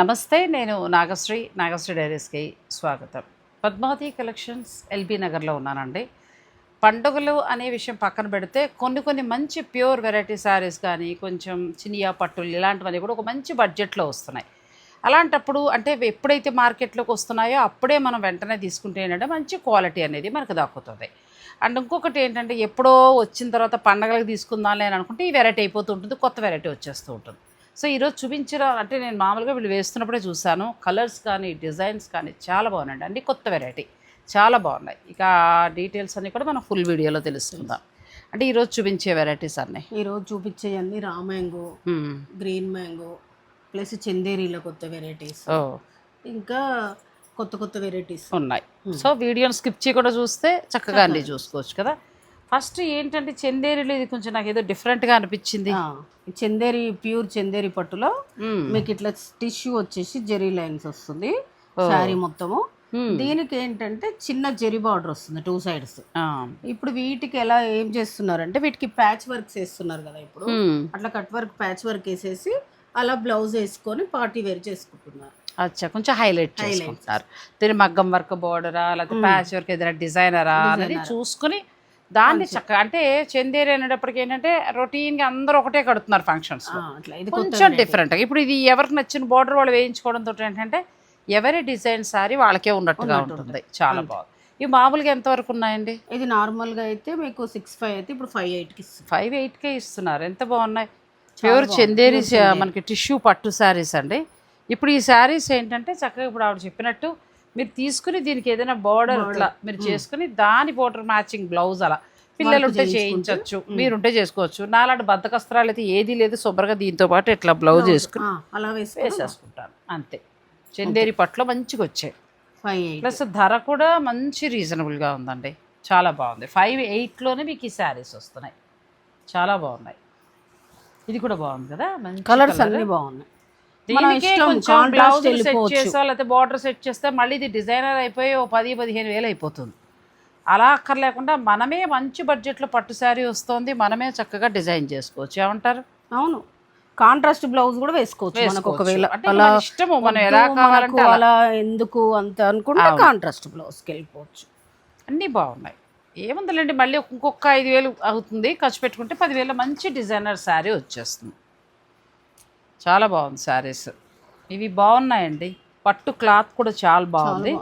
నమస్తే నేను నాగశ్రీ నాగశ్రీ డైరీస్కి స్వాగతం. పద్మావతి కలెక్షన్స్ ఎల్బీ నగర్లో ఉన్నానండి. పండుగలు అనే విషయం పక్కన పెడితే కొన్ని కొన్ని మంచి ప్యూర్ వెరైటీ శారీస్ కానీ కొంచెం చినియా పట్టులు ఇలాంటివన్నీ కూడా ఒక మంచి బడ్జెట్లో వస్తున్నాయి. అలాంటప్పుడు అంటే ఎప్పుడైతే మార్కెట్లోకి వస్తున్నాయో అప్పుడే మనం వెంటనే తీసుకుంటే ఏంటంటే మంచి క్వాలిటీ అనేది మనకు దక్కుతుంది. అండ్ ఇంకొకటి ఏంటంటే ఎప్పుడో వచ్చిన తర్వాత పండగలకు తీసుకుందాం అని అనుకుంటే ఈ వెరైటీ అయిపోతూ ఉంటుంది కొత్త వెరైటీ వచ్చేస్తూ ఉంటుంది. సో ఈరోజు చూపించిన అంటే నేను మామూలుగా వీళ్ళు వేస్తున్నప్పుడే చూశాను. కలర్స్ కానీ డిజైన్స్ కానీ చాలా బాగున్నాయండి. అన్ని కొత్త వెరైటీ. చాలా బాగున్నాయి. ఇక డీటెయిల్స్ అన్నీ కూడా మనం ఫుల్ వీడియోలో తెలుసుకుందాం. అంటే ఈరోజు చూపించే వెరైటీస్ అన్నీ? ఈరోజు చూపించేవన్నీ raw mango. Green mango plus చందేరీలో కొత్త వెరైటీస్. ఇంకా కొత్త కొత్త వెరైటీస్. ఉన్నాయి. సో వీడియోని స్కిప్ చేయకుండా చూస్తే చక్కగా అన్నీ చూసుకోవచ్చు కదా? ఫస్ట్ ఏంటంటే చందేరిలో ఇది కొంచెం నాకు ఏదో డిఫరెంట్గా అనిపించింది. చందేరి ప్యూర్ చందేరి పట్టులో. మీకు ఇట్లా టిష్యూ వచ్చేసి జెరీ లైన్స్ వస్తుంది శారీ మొత్తము. దీనికి ఏంటంటే చిన్న జెరీ బార్డర్ వస్తుంది టూ సైడ్స్. ఇప్పుడు వీటికి ఎలా ఏం చేస్తున్నారంటే వీటికి ప్యాచ్ వర్క్స్ వేస్తున్నారు కదా ఇప్పుడు. అట్లా కట్ వర్క్ ప్యాచ్ వర్క్ వేసేసి అలా బ్లౌజ్ వేసుకొని పార్టీ వేర్ చేసుకుంటున్నారు. అచ్చా కొంచెం హైలైట్ చేసుకుంటారు దీని మగ్గం వర్క్ బోర్డరా లేకపోతే ప్యాచ్ వర్క్ ఏదైనా డిజైనరా అనేది చూసుకుని దాన్ని చక్కగా అంటే చందేరి అనేటప్పటికి ఏంటంటే రొటీన్గా అందరూ ఒకటే కడుతున్నారు ఫంక్షన్స్ కొంచెం డిఫరెంట్గా ఇప్పుడు ఇది ఎవరికి నచ్చిన బోర్డర్ వాళ్ళు వేయించుకోవడంతో ఏంటంటే ఎవరి డిజైన్ సారీ వాళ్ళకే ఉన్నట్టుగా ఉంటుంది. చాలా బాగుంది. ఇవి మామూలుగా ఎంతవరకు ఉన్నాయండి? ఇది నార్మల్గా అయితే మీకు సిక్స్ ఫైవ్ అయితే ఇప్పుడు ఫైవ్ ఎయిట్కి ఫైవ్ ఎయిట్కే ఇస్తున్నారు. ఎంత బాగున్నాయి? ప్యూర్ చందేరి మనకి టిష్యూ పట్టు శారీస్ అండి. ఇప్పుడు ఈ శారీస్ ఏంటంటే చక్కగా ఇప్పుడు ఆవిడ చెప్పినట్టు మీరు తీసుకుని దీనికి ఏదైనా బోర్డర్ ఇట్లా మీరు చేసుకుని దాని బోర్డర్ మ్యాచింగ్ బ్లౌజ్ అలా. పిల్లలు ఉంటే చేయించవచ్చు మీరుంటే చేసుకోవచ్చు. నాలాంటి బద్దకస్త్రాలు అయితే ఏది లేదు శుభ్రంగా దీంతో పాటు ఇట్లా బ్లౌజ్ వేసుకుని అలా వేసేసుకుంటాను అంతే. చందేరి పట్టులో మంచిగా వచ్చాయి. ప్లస్ ధర కూడా మంచి రీజనబుల్గా ఉందండి. చాలా బాగుంది. ఫైవ్ ఎయిట్లోనే మీకు ఈ శారీస్ వస్తున్నాయి. చాలా బాగున్నాయి. ఇది కూడా బాగుంది కదా? కలర్స్. అన్ని బాగున్నాయి. Blouse set. చేసా లేకపోతే బార్డర్ సెట్ చేస్తే మళ్ళీ ఇది డిజైనర్ అయిపోయి ఓ పది పదిహేను వేలు అయిపోతుంది. అలా అక్కర్లేకుండా మనమే మంచి బడ్జెట్లో పట్టు శారీ వస్తుంది మనమే చక్కగా డిజైన్ చేసుకోవచ్చు. ఏమంటారు? అవును. కాంట్రాస్ట్ బ్లౌజ్ కూడా వేసుకోవచ్చు మనకు. ఒకవేళ. అలా మన ఇష్టము, మనం ఎలా కావాలంటే. అలా. ఎందుకు అంత అనుకుంటే కాంట్రాస్ట్ బ్లౌజ్కి వెళ్ళిపోవచ్చు. అన్నీ బాగున్నాయి. ఏముందిలేండి మళ్ళీ ఇంకొక ఐదు వేలు అవుతుంది ఖర్చు పెట్టుకుంటే పదివేల మంచి డిజైనర్ శారీ వచ్చేస్తుంది. చాలా బాగుంది శారీస్. ఇవి బాగున్నాయండి. పట్టు క్లాత్ కూడా చాలా బాగుంది.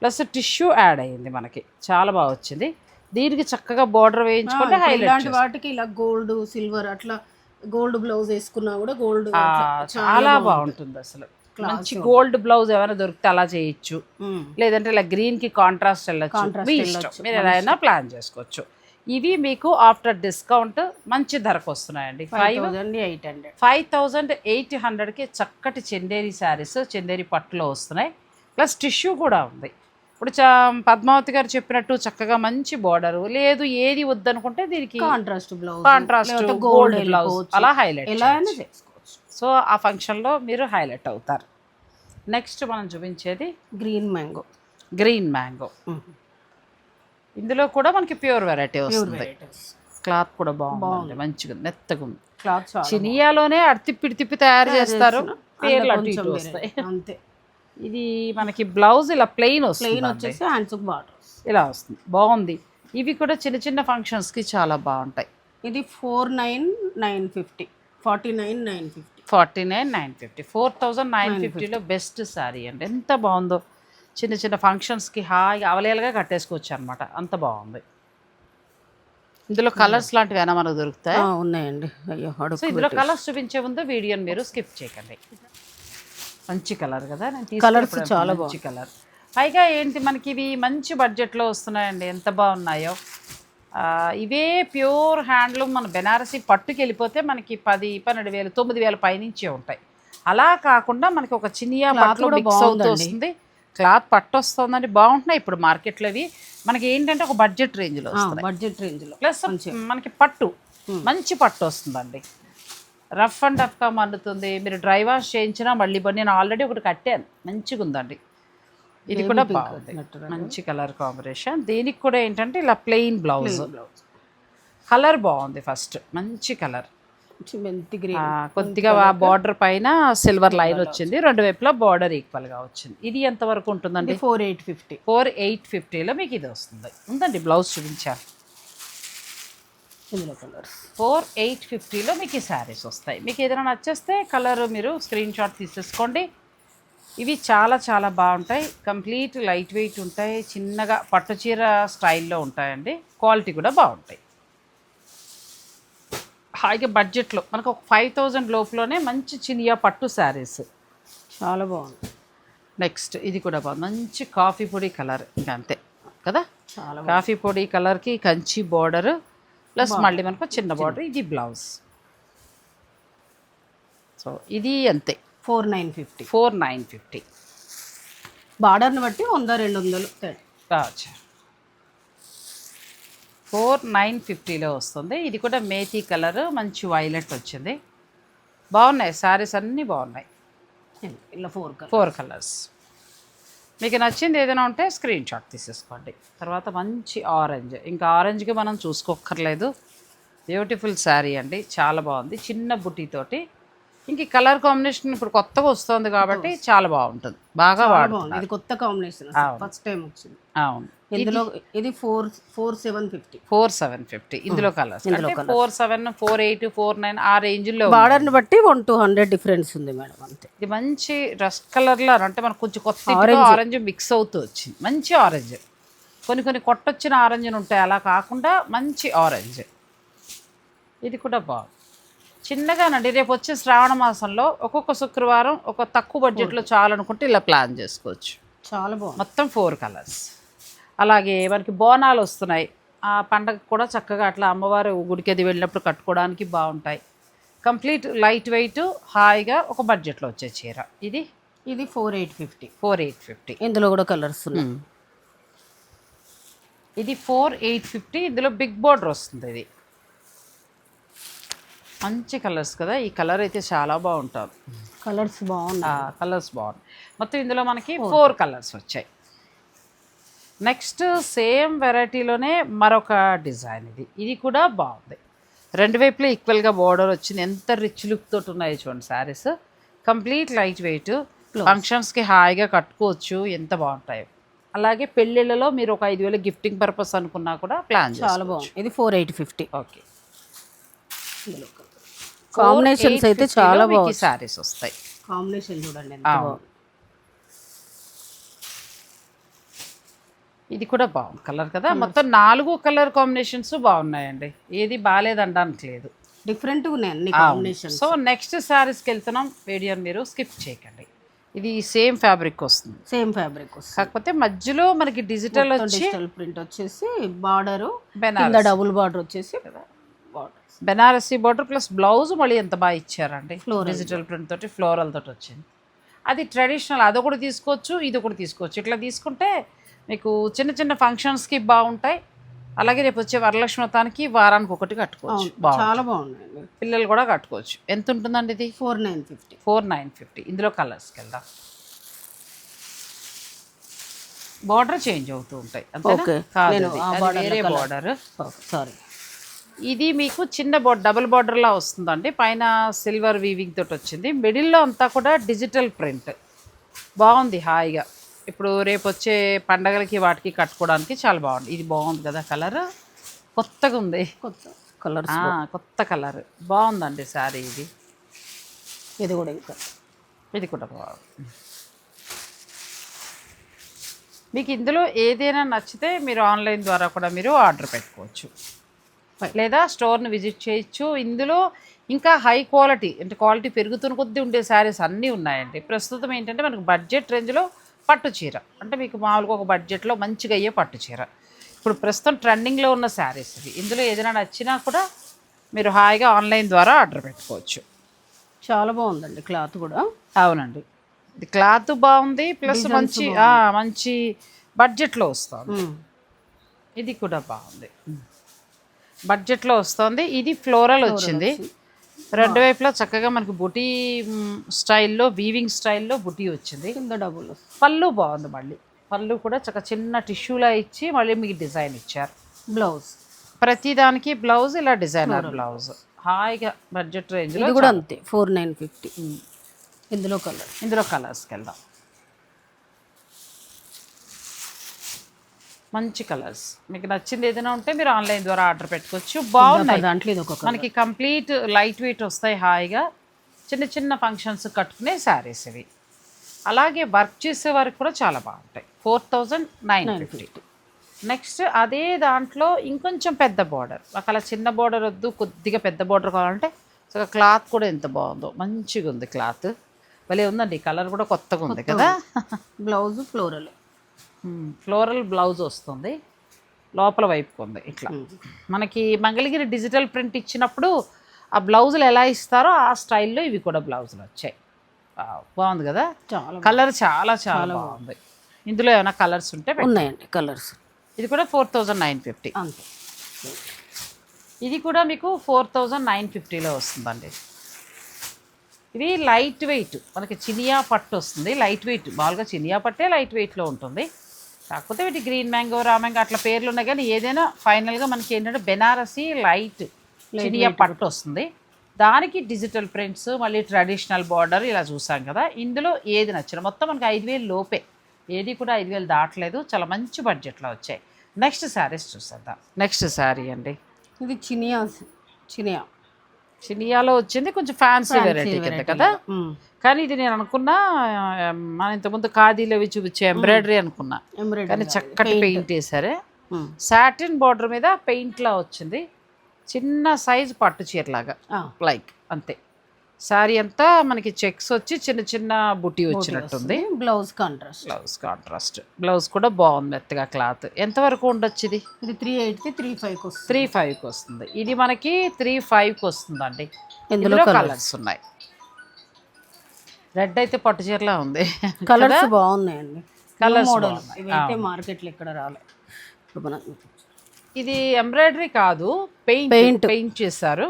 ప్లస్ టిష్యూ యాడ్ అయ్యింది మనకి. చాలా బాగా వచ్చింది. దీనికి చక్కగా బార్డర్ వేయించుకుంటే ఇలాంటి వాటికి ఇలా గోల్డ్ సిల్వర్ అట్లా గోల్డ్ బ్లౌజ్ వేసుకున్నా కూడా గోల్డ్ చాలా బాగుంటుంది అసలు. మంచి గోల్డ్ బ్లౌజ్ ఏమైనా దొరికితే అలా చేయొచ్చు. లేదంటే ఇలా గ్రీన్కి కాంట్రాస్ట్ వెళ్ళొచ్చు. మీ ఇష్టం. మీరు ఎలా అయినా ప్లాన్ చేసుకోవచ్చు. ఇవి మీకు ఆఫ్టర్ డిస్కౌంట్ మంచి ధరకు వస్తున్నాయండి. Five eight hundred. Five thousand eight హండ్రెడ్కి చక్కటి చందేరి శారీస్ చందేరి పట్టులో వస్తున్నాయి. ప్లస్ టిష్యూ కూడా ఉంది. ఇప్పుడు పద్మావతి గారు చెప్పినట్టు చక్కగా మంచి బార్డర్ లేదు ఏది వద్దనుకుంటే దీనికి contrast blouse contrast gold blouse అలా హైలైట్ ఎలా అయినా చేసుకోవచ్చు. సో ఆ ఫంక్షన్లో మీరు హైలైట్ అవుతారు. నెక్స్ట్ మనం చూపించేది గ్రీన్ మ్యాంగో గ్రీన్ మ్యాంగో ఇందులో కూడా మనకి ప్యూర్ వెరైటీ వస్తుంది. క్లాత్ కూడా బాగుంది. మంచిగా మెత్తగా ఉంది. క్లాత్ చినియాలోనే అడితిప్పి తిప్పి తయారు చేస్తారు. పేర్లు అటు కొంచెం ఇటు వేరే. వస్తాయి. అంతే. ఇది మనకి బ్లౌజ్ ఇలా ప్లెయిన్ వస్తుంది ప్లెయిన్ వచ్చేసి బార్డర్. ఇలా వస్తుంది. బాగుంది. ఇవి కూడా చిన్న చిన్న ఫంక్షన్స్కి చాలా బాగుంటాయి. ఇది four nine nine fifty. Forty nine nine fifty. Forty nine nine fifty. Four thousand nine ఫిఫ్టీలో బెస్ట్ శారీ అండి. ఎంత బాగుందో. చిన్న చిన్న ఫంక్షన్స్కి హాయిగా అవలేలుగా కట్టేసుకోవచ్చు అనమాట అంత బాగుంది ఇందులో కలర్స్ లాంటివి ఏమైనా మనకు దొరుకుతాయి? ఉన్నాయండి. అయ్యో సో ఇందులో కలర్స్ చూపించే ముందు వీడియోని మీరు స్కిప్ చేయకండి. మంచి కలర్ కదా? నేను తీసుకున్నప్పుడు చాలా మంచి కలర్. పైగా ఏంటి మనకి ఇవి మంచి బడ్జెట్లో వస్తున్నాయండి. ఎంత బాగున్నాయో ఇవే ప్యూర్ హ్యాండ్లూమ్ మన బెనారసి పట్టుకి వెళ్ళిపోతే మనకి పది పన్నెండు వేలు తొమ్మిది వేల పైనుంచే ఉంటాయి. అలా కాకుండా మనకి ఒక చినియా పట్టులో కూడా. వస్తుంది. క్లాత్ పట్టు వస్తుందండి బాగుంటున్నాయి. ఇప్పుడు మార్కెట్లో ఇవి మనకి ఏంటంటే ఒక బడ్జెట్ రేంజ్లో వస్తున్నాయి బడ్జెట్ రేంజ్లో ప్లస్ మనకి పట్టు మంచి పట్టు వస్తుందండి. రఫ్ అండ్ టఫ్గా మన్నుతుంది మీరు డ్రై వాష్ చేయించినా మళ్ళీ నేను ఆల్రెడీ ఒకటి కట్టాను. మంచిగా ఉందండి. ఇది కూడా బాగుంది. మంచి కలర్ కాంబినేషన్. దీనికి కూడా ఏంటంటే ఇలా ప్లెయిన్ బ్లౌజ్. కలర్ బాగుంది ఫస్ట్. మంచి కలర్. కొద్దిగా బార్డర్ పైన సిల్వర్ లైన్ వచ్చింది. రెండు వైపులా బార్డర్ ఈక్వల్గా వచ్చింది. ఇది ఎంత వరకు ఉంటుందండి? Four eight fifty four eight ఫిఫ్టీలో మీకు ఇది వస్తుంది. ఉందండి బ్లౌజ్ చూపించాను ఇందులో కలర్స్ ఫోర్ ఎయిట్ ఫిఫ్టీలో మీకు ఈ శారీస్ వస్తాయి. మీకు ఏదైనా నచ్చేస్తే కలర్ మీరు స్క్రీన్ షాట్ తీసేసుకోండి. ఇవి చాలా చాలా బాగుంటాయి. కంప్లీట్ లైట్ వెయిట్ ఉంటాయి. చిన్నగా పట్టు చీర స్టైల్లో ఉంటాయండి. క్వాలిటీ కూడా బాగుంటాయి. హాయిగా బడ్జెట్లో మనకు ఒక ఫైవ్ థౌజండ్ లోపులోనే మంచి చినియా పట్టు శారీస్. చాలా బాగుంది. నెక్స్ట్ ఇది కూడా బాగుంది. మంచి కాఫీ పొడి కలర్ ఇంకా అంతే కదా? చాలా కాఫీ పొడి కలర్కి కంచి బార్డర్ ప్లస్ మళ్ళీ మనకు చిన్న బార్డర్ ఇది బ్లౌజ్. సో ఇది అంతే. Four nine fifty four nine fifty బార్డర్ని బట్టి వంద రెండు వందలు. ఫోర్ నైన్ ఫిఫ్టీలో వస్తుంది. ఇది కూడా మేతి కలర్ మంచి వైలెట్ వచ్చింది. బాగున్నాయి శారీస్ అన్నీ బాగున్నాయి. ఇలా ఫోర్ ఫోర్ కలర్స్. మీకు నచ్చింది ఏదైనా ఉంటే స్క్రీన్ షాట్ తీసేసుకోండి. తర్వాత మంచి ఆరెంజ్. ఇంకా ఆరెంజ్కి మనం చూసుకోక్కర్లేదు. బ్యూటిఫుల్ శారీ అండి. చాలా బాగుంది. చిన్న బుట్టితోటి ఇంక కలర్ కాంబినేషన్ ఇప్పుడు కొత్తగా వస్తుంది కాబట్టి చాలా బాగుంటుంది. బాగా చాలా వాడు బాగుంది. ఇది కొత్త కాంబినేషన్. ఫస్ట్ టైం వచ్చింది. అవును. ఇందులో ఇది four four seven fifty four seven fifty ఇందులో కలర్స్ ఇందులో four seven four eight four nine ఆ రేంజ్లో బార్డర్ని బట్టి వన్ టూ హండ్రెడ్ డిఫరెన్స్ ఉంది మేడం అంతే. ఇది మంచి రస్ట్ కలర్లో అంటే మనకు కొంచెం కొత్త ఆరెంజ్ మిక్స్ అవుతూ వచ్చింది. మంచి ఆరెంజ్ కొన్ని కొన్ని కొట్టొచ్చిన ఆరెంజ్ ఉంటాయి. అలా కాకుండా మంచి ఆరెంజ్ ఇది కూడా బాగుంది. చిన్నగానండి. రేపు వచ్చే శ్రావణ మాసంలో ఒక్కొక్క శుక్రవారం ఒక తక్కువ బడ్జెట్లో చాలనుకుంటే ఇలా ప్లాన్ చేసుకోవచ్చు. చాలా బాగుంది. మొత్తం ఫోర్ కలర్స్. అలాగే మనకి బోనాలు వస్తున్నాయి. ఆ పండగ కూడా చక్కగా అట్లా అమ్మవారు గుడికి అది వెళ్ళినప్పుడు కట్టుకోవడానికి బాగుంటాయి. కంప్లీట్ లైట్ వెయిట్ హాయిగా ఒక బడ్జెట్లో వచ్చే చీర. ఇది? ఇది four eight fifty. Four eight fifty. ఇందులో కూడా కలర్స్ ఉన్నాయి. ఇది ఫోర్ ఎయిట్ ఫిఫ్టీ. ఇందులో బిగ్ బోర్డర్ వస్తుంది ఇది. మంచి కలర్స్ కదా. ఈ కలర్ అయితే చాలా బాగుంటుంది కలర్స్ బాగున్నాయి. కలర్స్ బాగుంది మొత్తం ఇందులో మనకి ఫోర్ కలర్స్ వచ్చాయి. నెక్స్ట్ సేమ్ వెరైటీలోనే మరొక డిజైన్ ఇది. ఇది కూడా బాగుంది. రెండు వైపులా ఈక్వల్గా బార్డర్ వచ్చింది. ఎంత రిచ్ లుక్ తోటి ఉన్నాయి చూడండి శారీస్ కంప్లీట్ లైట్ వెయిట్ ఫంక్షన్స్కి హాయిగా కట్టుకోవచ్చు. ఎంత బాగుంటాయి. అలాగే పెళ్ళిళ్ళలో మీరు ఒక ఐదు వేలు గిఫ్టింగ్ పర్పస్ అనుకున్నా కూడా ప్లాన్ చాలా బాగుంది. ఇది four eight fifty okay combinations అయితే చాలా బాగుంది. శారీస్ వస్తాయి. కాంబినేషన్ చూడండి ఇది కూడా బాగుంది కలర్ కదా. మొత్తం నాలుగు కలర్ కాంబినేషన్స్ బాగున్నాయండి. ఏది బాగాలేదనడానికి లేదు. అవును. కాంబినేషన్ సో నెక్స్ట్ శారీస్కి వెళ్తున్నాం. వీడియోని మీరు స్కిప్ చేయకండి. ఇది సేమ్ ఫ్యాబ్రిక్ వస్తుంది. సేమ్ ఫ్యాబ్రిక్ వస్తుంది. కాకపోతే మధ్యలో మనకి డిజిటల్ వచ్చి డిజిటల్ ప్రింట్ వచ్చేసి బార్డర్ డబుల్ బార్డర్ వచ్చేసి బెనారసీ బార్డర్ ప్లస్ బ్లౌజ్ మళ్ళీ ఎంత బాగా ఇచ్చారండి? డిజిటల్ ప్రింట్ తోటి ఫ్లోరల్ తోటి వచ్చింది. అది ట్రెడిషనల్ అదొకటి తీసుకోవచ్చు ఇది ఒకటి తీసుకోవచ్చు. ఇట్లా తీసుకుంటే మీకు చిన్న చిన్న ఫంక్షన్స్కి బాగుంటాయి. అలాగే రేపు వచ్చే వరలక్ష్మి వ్రతానికి వారానికి ఒకటి కట్టుకోవచ్చు. బాగుంది చాలా బాగున్నాయండి. పిల్లలు కూడా కట్టుకోవచ్చు. ఎంత ఉంటుందండి ఇది? Four nine fifty four nine fifty ఇందులో కలర్స్కి వెళ్దాం. బార్డర్ చేంజ్ అవుతూ ఉంటాయి. అది. అది border వేరే. బార్డర్ సారీ ఇది మీకు చిన్న బోర్డ్ డబుల్ బార్డర్లా వస్తుందండి. పైన సిల్వర్ వీవింగ్ తోటి వచ్చింది. మిడిల్లో అంతా కూడా డిజిటల్ ప్రింట్. బాగుంది హాయిగా. ఇప్పుడు రేపు వచ్చే పండగలకి వాటికి కట్టుకోవడానికి చాలా బాగుంది. ఇది బాగుంది కదా కలర్? కొత్తగా ఉంది. కొత్త కలర్స్ ఆ, కొత్త కలర్. బాగుందండి శారీ ఇది. ఇది కూడా ఇది కూడా బాగుంది. మీకు ఇందులో ఏదైనా నచ్చితే మీరు ఆన్లైన్ ద్వారా కూడా మీరు ఆర్డర్ పెట్టుకోవచ్చు. లేదా స్టోర్ని విజిట్ చేయొచ్చు. ఇందులో ఇంకా హై క్వాలిటీ అంటే క్వాలిటీ పెరుగుతున్న కొద్దీ ఉండే శారీస్ అన్నీ ఉన్నాయండి. ప్రస్తుతం ఏంటంటే మనకు బడ్జెట్ రేంజ్లో పట్టు చీర. అంటే మీకు మామూలుగా ఒక బడ్జెట్లో మంచిగా అయ్యే పట్టు చీర. ఇప్పుడు ప్రస్తుతం ట్రెండింగ్లో ఉన్న శారీస్ ఇవి. ఇందులో ఏదైనా నచ్చినా కూడా మీరు హాయిగా ఆన్లైన్ ద్వారా ఆర్డర్ పెట్టుకోవచ్చు. చాలా బాగుందండి క్లాత్ కూడా. అవునండి. ఇది క్లాత్ బాగుంది ప్లస్ మంచి మంచి బడ్జెట్లో వస్తుంది. ఇది కూడా బాగుంది. బడ్జెట్లో వస్తుంది. ఇది ఫ్లోరల్ వచ్చింది. రెండు వైపులా చక్కగా మనకి బుటీ స్టైల్లో వీవింగ్ స్టైల్లో బుటీ వచ్చింది. కింద డబుల్ పళ్ళు బాగుంది మళ్ళీ. పళ్ళు కూడా చక్క చిన్న టిష్యూలా ఇచ్చి మళ్ళీ మీకు డిజైన్ ఇచ్చారు. బ్లౌజ్ ప్రతి దానికి బ్లౌజ్ ఇలా డిజైనర్ బ్లౌజ్. హాయిగా బడ్జెట్ ఇది కూడా అంతే. ఫోర్ నైన్ ఫిఫ్టీ ఇందులో కలర్ ఇందులో కలర్స్కి వెళ్దాం. మంచి కలర్స్. మీకు నచ్చింది ఏదైనా ఉంటే మీరు ఆన్లైన్ ద్వారా ఆర్డర్ పెట్టుకోవచ్చు. బాగున్నాయి. దాంట్లో ఇది ఒక మనకి కంప్లీట్ లైట్ వెయిట్ వస్తాయి హాయిగా. చిన్న చిన్న ఫంక్షన్స్ కట్టుకునే శారీస్ ఇవి. అలాగే వర్క్ చేసే వారికి కూడా చాలా బాగుంటాయి. Four thousand nine fifty. Next అదే దాంట్లో ఇంకొంచెం పెద్ద బార్డర్. మాకు అలా చిన్న బార్డర్ వద్దు కొద్దిగా పెద్ద బార్డర్ కావాలంటే సో క్లాత్ కూడా ఎంత బాగుందో. మంచిగా ఉంది క్లాత్. భలే ఉందండి. కలర్ కూడా కొత్తగా ఉంది కదా. Blouse floral. ఫ్లోరల్ బ్లౌజ్ వస్తుంది. లోపల వైపుకు ఉంది. ఇట్లా. మనకి మంగళగిరి డిజిటల్ ప్రింట్ ఇచ్చినప్పుడు ఆ బ్లౌజులు ఎలా ఇస్తారో ఆ స్టైల్లో ఇవి కూడా బ్లౌజులు వచ్చాయి. బాగుంది కదా? చాలా కలర్ చాలా చాలా బాగుంది. ఇందులో ఏమైనా కలర్స్ ఉంటే. ఉన్నాయండి కలర్స్ ఇది కూడా ఫోర్ థౌజండ్ నైన్ ఫిఫ్టీ అంతే. ఇది కూడా మీకు ఫోర్ థౌజండ్ నైన్ ఫిఫ్టీలో వస్తుందండి. ఇది లైట్ వెయిట్ మనకి చినియా పట్టు వస్తుంది. లైట్ వెయిట్ మామూలుగా చినియా పట్టే లైట్ వెయిట్లో ఉంటుంది. కాకపోతే వీటి గ్రీన్ మ్యాంగో రా మ్యాంగో అట్లా పేర్లు ఉన్నాయి కానీ ఏదైనా ఫైనల్గా మనకి ఏంటంటే బెనారసి లైట్ చినియా పట్టు వస్తుంది. దానికి డిజిటల్ ప్రింట్స్ మళ్ళీ ట్రెడిషనల్ బార్డర్ ఇలా చూసాం కదా. ఇందులో ఏది నచ్చిన? మొత్తం మనకి ఐదు వేలు లోపే. ఏది కూడా ఐదు వేలు దాటలేదు. చాలా మంచి బడ్జెట్లో వచ్చాయి. నెక్స్ట్ శారీస్ చూసేద్దాం. నెక్స్ట్ శారీ అండి. ఇది చినియా చినియా. చినియాలో వచ్చింది కొంచెం ఫ్యాన్సీ వెరైటీ కింద కదా. కానీ ఇది నేను అనుకున్నా మన ఇంతకుముందు ఖాదీలో అవి చూపించే ఎంబ్రాయిడరీ అనుకున్నా. కానీ చక్కటి పెయింట్ వేసారే. సాటిన్ బార్డర్ మీద పెయింట్లా వచ్చింది. చిన్న సైజ్ పట్టు చీరలాగా లైక్ అంతే. శారీ అంతా మనకి చెక్స్ వచ్చి చిన్న చిన్న బుట్టి వచ్చినట్టుంది. Blouse contrast blouse contrast blouse కూడా బాగుంది మెత్తగా క్లాత్. ఎంతవరకు ఉండొచ్చు ఇది? ఇది త్రీ ఎయిట్కి త్రీ ఫైవ్కి వస్తుంది. త్రీ ఫైవ్కి వస్తుంది. ఇది మనకి త్రీ ఫైవ్కి వస్తుందండి. ఇందులో. కలర్స్ ఉన్నాయి. రెడ్ అయితే పట్టు చీరలా ఉంది. కలర్స్ బాగున్నాయండి. Colours model. ఇవైతే మార్కెట్లో ఇక్కడ రాలే. ఇప్పుడు మనం ఇది ఎంబ్రాయిడరీ కాదు పెయింట్ Paint. పెయింట్ చేశారు.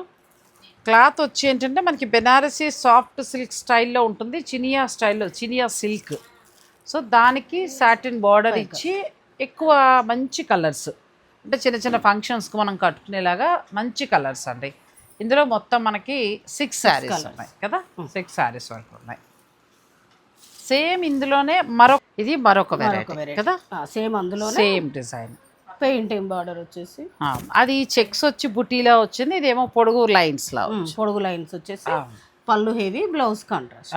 క్లాత్ వచ్చి ఏంటంటే మనకి బెనారసీ సాఫ్ట్ సిల్క్ స్టైల్లో ఉంటుంది చినియా స్టైల్లో చినియా సిల్క్. సో దానికి సాటిన్ బార్డర్ ఇచ్చి ఎక్కువ మంచి కలర్స్. అంటే చిన్న చిన్న ఫంక్షన్స్కి మనం కట్టుకునేలాగా మంచి కలర్స్ అండి. ఇందులో మొత్తం మనకి సిక్స్ శారీస్ ఉన్నాయి కదా? సిక్స్ శారీస్ వరకు ఉన్నాయి. సేమ్ ఇందులోనే మరొక ఇది మరొక వెరైటీ కదా? సేమ్ అందులో సేమ్ డిజైన్ పెయింటింగ్ బార్డర్ వచ్చేసి. అది చెక్స్ వచ్చి బుటీలా వచ్చింది ఇదేమో పొడుగు లైన్స్ లా పొడుగు లైన్స్ వచ్చేసి పళ్ళు హెవీ బ్లౌజ్ కాంట్రాస్ట్.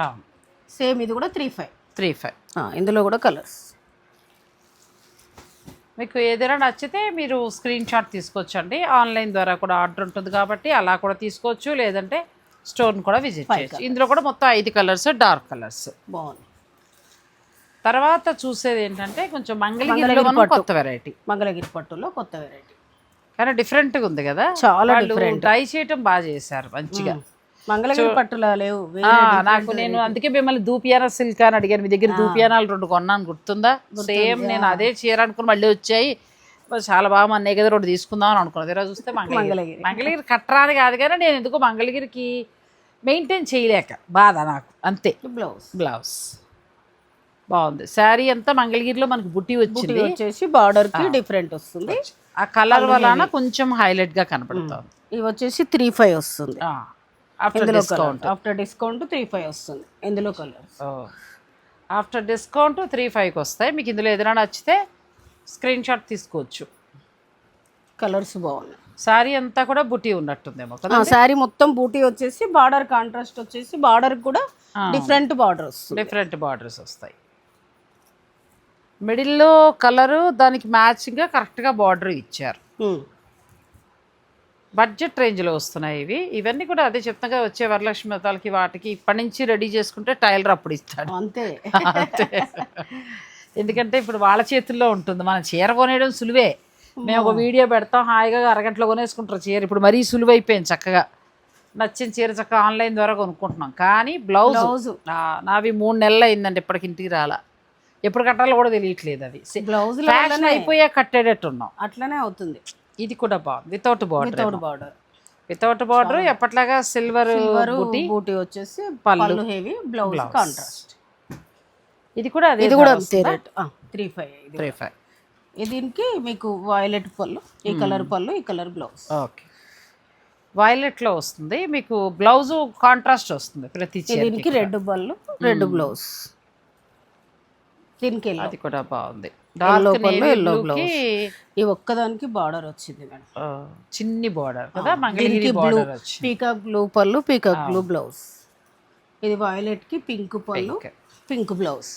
సేమ్ ఇది కూడా త్రీ ఫైవ్. Three five. ఇందులో కూడా కలర్స్. మీకు ఏదైనా నచ్చితే మీరు స్క్రీన్ షాట్ తీసుకోవచ్చండి ఆన్లైన్ ద్వారా కూడా ఆర్డర్ ఉంటుంది కాబట్టి అలా కూడా తీసుకోవచ్చు లేదంటే స్టోర్ని కూడా విజిట్ చేయొచ్చు. ఇందులో కూడా మొత్తం ఐదు కలర్స్ డార్క్ కలర్స్. బాగుంది. తర్వాత చూసేది ఏంటంటే కొంచెం మంగళగిరిలో మనం కొత్త వెరైటీ మంగళగిరి పట్టులో కొత్త వెరైటీ కానీ డిఫరెంట్గా ఉంది కదా? చాలా ట్రై చేయటం బాగా చేశారు మంచిగా. మంగళగిరి పట్టులా లేవు నాకు నేను అందుకే మిమ్మల్ని దూపియానా సిల్క్ అని అడిగాను. మీ దగ్గర దూపియానాలు రెండు కొన్నాను గుర్తుందా? సేమ్ నేను అదే చీర అనుకుని మళ్ళీ వచ్చాయి. చాలా బాగా మన్నే కదా రెండు తీసుకుందాం అని అనుకున్నది ఈరోజు చూస్తే మంగళగిరి. మంగళగిరి. మంగళగిరి కట్టరాని కాదు కానీ నేను ఎందుకో మంగళగిరికి మెయింటైన్ చేయలేక బాధ నాకు. అంతే. బ్లౌజ్ బ్లౌజ్ బాగుంది. శారీ అంతా మంగళగిరిలో మనకి బుట్టి వచ్చింది. వచ్చేసి బార్డర్కి డిఫరెంట్ వస్తుంది. ఆ కలర్ వలన కొంచెం హైలైట్గా కనపడుతుంది. ఇవి వచ్చేసి త్రీ ఫైవ్ వస్తుంది. After discount after discount three five వస్తుంది. ఇందులో కలర్ ఆఫ్టర్ డిస్కౌంట్ త్రీ ఫైవ్కి వస్తాయి. మీకు ఇందులో ఏదైనా నచ్చితే స్క్రీన్ షాట్ తీసుకోవచ్చు. కలర్స్ బాగున్నాయి. శారీ అంతా కూడా బుటీ ఉన్నట్టుందేమో కదా శారీ మొత్తం బూటీ వచ్చేసి బార్డర్ కాంట్రాస్ట్ వచ్చేసి బార్డర్ కూడా డిఫరెంట్ బార్డర్ వస్తుంది. డిఫరెంట్ బార్డర్స్ వస్తాయి. మిడిల్లో కలరు దానికి మ్యాచింగ్గా కరెక్ట్గా బార్డర్ ఇచ్చారు. బడ్జెట్ రేంజ్లో వస్తున్నాయి ఇవి. ఇవన్నీ కూడా అదే చెప్తాగా వచ్చే వరలక్ష్మి వ్రతాలకి వాటికి ఇప్పటి నుంచి రెడీ చేసుకుంటే టైలర్ అప్పుడు ఇస్తాడు. అంతే. అంతే. ఎందుకంటే ఇప్పుడు వాళ్ళ చేతుల్లో ఉంటుంది. మనం చీర కొనేయడం సులువే. మేము ఒక వీడియో పెడతాం హాయిగా అరగంటలో కొనేసుకుంటారు చీర. ఇప్పుడు మరీ సులువైపోయింది చక్కగా. నచ్చిన చీర చక్కగా ఆన్లైన్ ద్వారా కొనుక్కుంటున్నాం. కానీ బ్లౌజ్. బ్లౌజ్. నావి మూడు నెలలు అయిందండి ఇప్పటికి ఇంటికి రాలా. ఎప్పుడు కట్టాలో కూడా తెలియట్లేదు అవి బ్లౌజ్ ఫ్యాషన్ అయిపోయా కట్టేటట్టు ఉన్నాం అట్లనే అవుతుంది. ఇది కూడా బాగుంది. Without border without border without border ఎప్పట్లాగా silver బుట్టి బూటీ వచ్చేసి పళ్ళు. పళ్ళు హెవీ బ్లౌజ్ కాంట్రాస్ట్ ఇది కూడా అదే ఇది కూడా త్రీ ఫైవ్ ఇది త్రీ ఫైవ్ దీనికి మీకు వైలెట్ పళ్ళు ఈ కలర్ పళ్ళు ఈ కలర్ బ్లౌజ్ ఓకే వైలెట్లో వస్తుంది. మీకు బ్లౌజు కాంట్రాస్ట్ వస్తుంది ప్రతి దీనికి రెడ్ బల్లు రెడ్ బ్లౌజ్ దీనికి. అది కూడా బాగుంది. డార్క్ పళ్ళు, ఈ ఒక్కదానికి బార్డర్ వచ్చింది మేడం. చిన్ని బార్డర్ కదా మంగళగిరి బార్డర్ పీకాక్ బ్లూ పళ్ళు పీకాక్ బ్లూ బ్లౌజ్ ఇది వైలెట్కి పింక్ పళ్ళు. పింక్ బ్లౌజ్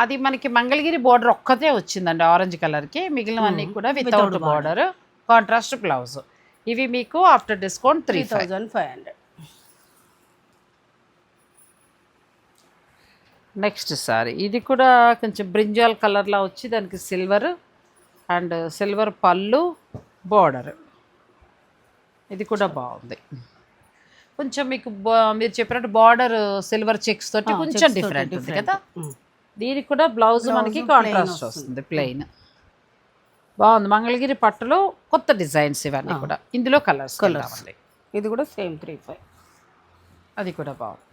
అది మనకి మంగళగిరి బార్డర్ ఒక్కతే వచ్చిందండి ఆరెంజ్ కలర్కి మిగిలినవన్నీ కూడా వితౌట్ బార్డర్ కాంట్రాస్ట్ బ్లౌజ్ ఇవి మీకు after discount three thousand five hundred next sari. ఇది కూడా కొంచెం బ్రింజాల్ కలర్లో వచ్చి దానికి సిల్వర్ అండ్ సిల్వర్ పళ్ళు బార్డర్. ఇది కూడా బాగుంది. కొంచెం మీకు బా- మీరు చెప్పినట్టు బార్డర్ సిల్వర్ చెక్స్ తోటి కొంచెం డిఫరెంట్ ఉంది కదా? దీనికి కూడా బ్లౌజ్ మనకి కాంట్రాస్ట్ వస్తుంది. ప్లెయిన్ బాగుంది. మంగళగిరి పట్టులో కొత్త డిజైన్స్ ఇవన్నీ కూడా. ఇందులో కలర్స్ కలర్స్. ఇది కూడా సేమ్ త్రీ ఫైవ్. అది కూడా బాగుంది.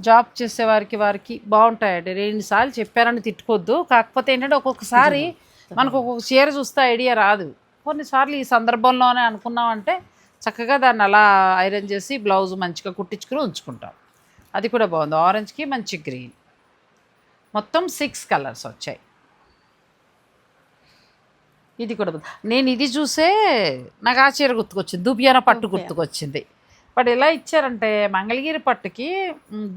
జాబ్ చేసే వారికి వారికి బాగుంటాయండి రెండుసార్లు చెప్పారని తిట్టుకోవద్దు కాకపోతే ఏంటంటే ఒక్కొక్కసారి మనకు ఒక్కొక్క చీర చూస్తే ఐడియా రాదు. కొన్నిసార్లు ఈ సందర్భంలోనే అనుకున్నామంటే చక్కగా దాన్ని అలా ఐరన్ చేసి బ్లౌజ్ మంచిగా కుట్టించుకుని ఉంచుకుంటాం. అది కూడా బాగుంది. ఆరెంజ్కి మంచి గ్రీన్. మొత్తం సిక్స్ కలర్స్ వచ్చాయి. ఇది కూడా. నేను ఇది చూసే నాకు ఆ చీర గుర్తుకొచ్చింది. దూపియాన పట్టు గుర్తుకొచ్చింది. బట్ ఎలా ఇచ్చారంటే మంగళగిరి పట్టుకి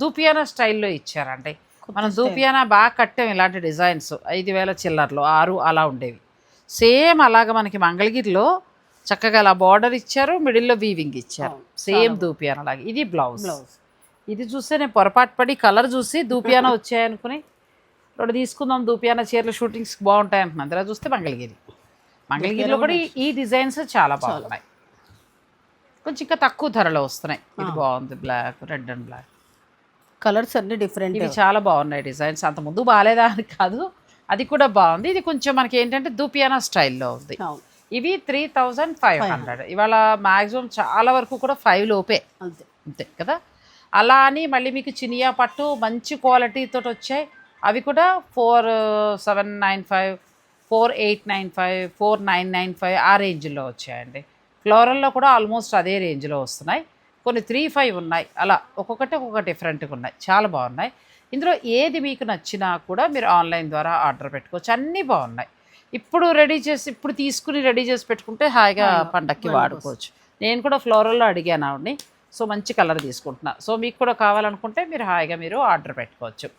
దూపియానా స్టైల్లో ఇచ్చారండి. మనం దూపియానా బాగా కట్టాం ఇలాంటి డిజైన్స్ ఐదు వేల చిల్లర్లు ఆరు అలా ఉండేవి. సేమ్ అలాగ మనకి మంగళగిరిలో చక్కగా అలా బార్డర్ ఇచ్చారు మిడిల్లో వీవింగ్ ఇచ్చారు. సేమ్ దూపియానా లాగా. ఇది బ్లౌజ్. బ్లౌజ్. ఇది చూస్తే నేను పొరపాటు పడి కలర్ చూసి దూపియానా వచ్చాయనుకుని రెండు తీసుకుందాం దూపియానా చీరలు షూటింగ్స్ బాగుంటాయి అంటున్నాను. ఇలా చూస్తే మంగళగిరి. మంగళగిరిలో కూడా ఈ డిజైన్స్ చాలా బాగున్నాయి. కొంచెం ఇంకా తక్కువ ధరలో వస్తున్నాయి. ఇది బాగుంది black red and black. Colours అన్ని డిఫరెంట్ ఇవి చాలా బాగున్నాయి డిజైన్స్. అంత ముందు బాగాలేదా అని కాదు. అది కూడా బాగుంది. ఇది కొంచెం మనకి ఏంటంటే దూపియానా స్టైల్లో ఉంది. ఇవి త్రీ థౌజండ్ ఫైవ్ హండ్రెడ్ ఇవాళ మ్యాక్సిమం చాలా వరకు కూడా ఫైవ్ లోపే. అంతే. అంతే కదా? అలా అని మళ్ళీ మీకు చినియా పట్టు మంచి క్వాలిటీతో వచ్చాయి. అవి కూడా four seven nine five four eight nine five four nine nine five ఆ రేంజ్లో వచ్చాయండి. ఫ్లోరల్లో కూడా ఆల్మోస్ట్ అదే రేంజ్లో వస్తున్నాయి. కొన్ని త్రీ ఫైవ్ ఉన్నాయి. అలా ఒక్కొక్కటి ఒక్కొక్క డిఫరెంట్గా ఉన్నాయి. చాలా బాగున్నాయి. ఇందులో ఏది మీకు నచ్చినా కూడా మీరు ఆన్లైన్ ద్వారా ఆర్డర్ పెట్టుకోవచ్చు. అన్నీ బాగున్నాయి. ఇప్పుడు రెడీ చేసి ఇప్పుడు తీసుకుని రెడీ చేసి పెట్టుకుంటే హాయిగా పండక్కి వాడుకోవచ్చు. నేను కూడా ఫ్లోరల్లో అడిగాను ఆవిడని. సో మంచి కలర్ తీసుకుంటున్నా. సో మీకు కూడా కావాలనుకుంటే మీరు హాయిగా మీరు ఆర్డర్ పెట్టుకోవచ్చు.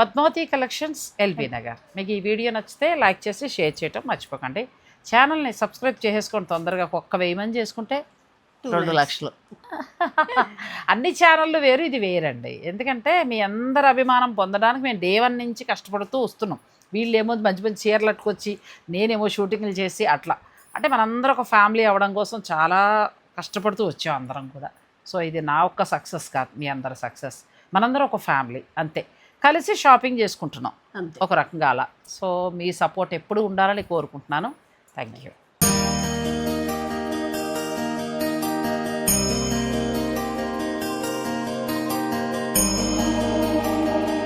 Padmavati collections LB Nagar. మీకు ఈ వీడియో నచ్చితే లైక్ చేసి షేర్ చేయటం మర్చిపోకండి. ఛానల్ని సబ్స్క్రైబ్ చేసేసుకొని తొందరగా. ఒక్క వెయ్యి మంది చేసుకుంటే రెండు లక్షలు. అన్ని ఛానళ్ళు వేరు ఇది వేరండి. ఎందుకంటే మీ అందరి అభిమానం పొందడానికి మేము డే వన్ నుంచి కష్టపడుతూ వస్తున్నాం. వీళ్ళేమో మంచి మంచి చీరలు అట్టుకొచ్చి నేనేమో షూటింగ్లు చేసి అట్లా. అంటే మనందరం ఒక ఫ్యామిలీ అవ్వడం కోసం చాలా కష్టపడుతూ వచ్చాం అందరం కూడా. సో ఇది నా ఒక్క సక్సెస్ కాదు మీ అందరి సక్సెస్. మనందరం ఒక ఫ్యామిలీ అంతే. కలిసి షాపింగ్ చేసుకుంటున్నాం ఒక రకంగా అలా. సో మీ సపోర్ట్ ఎప్పుడు ఉండాలని కోరుకుంటున్నాను. Thank you.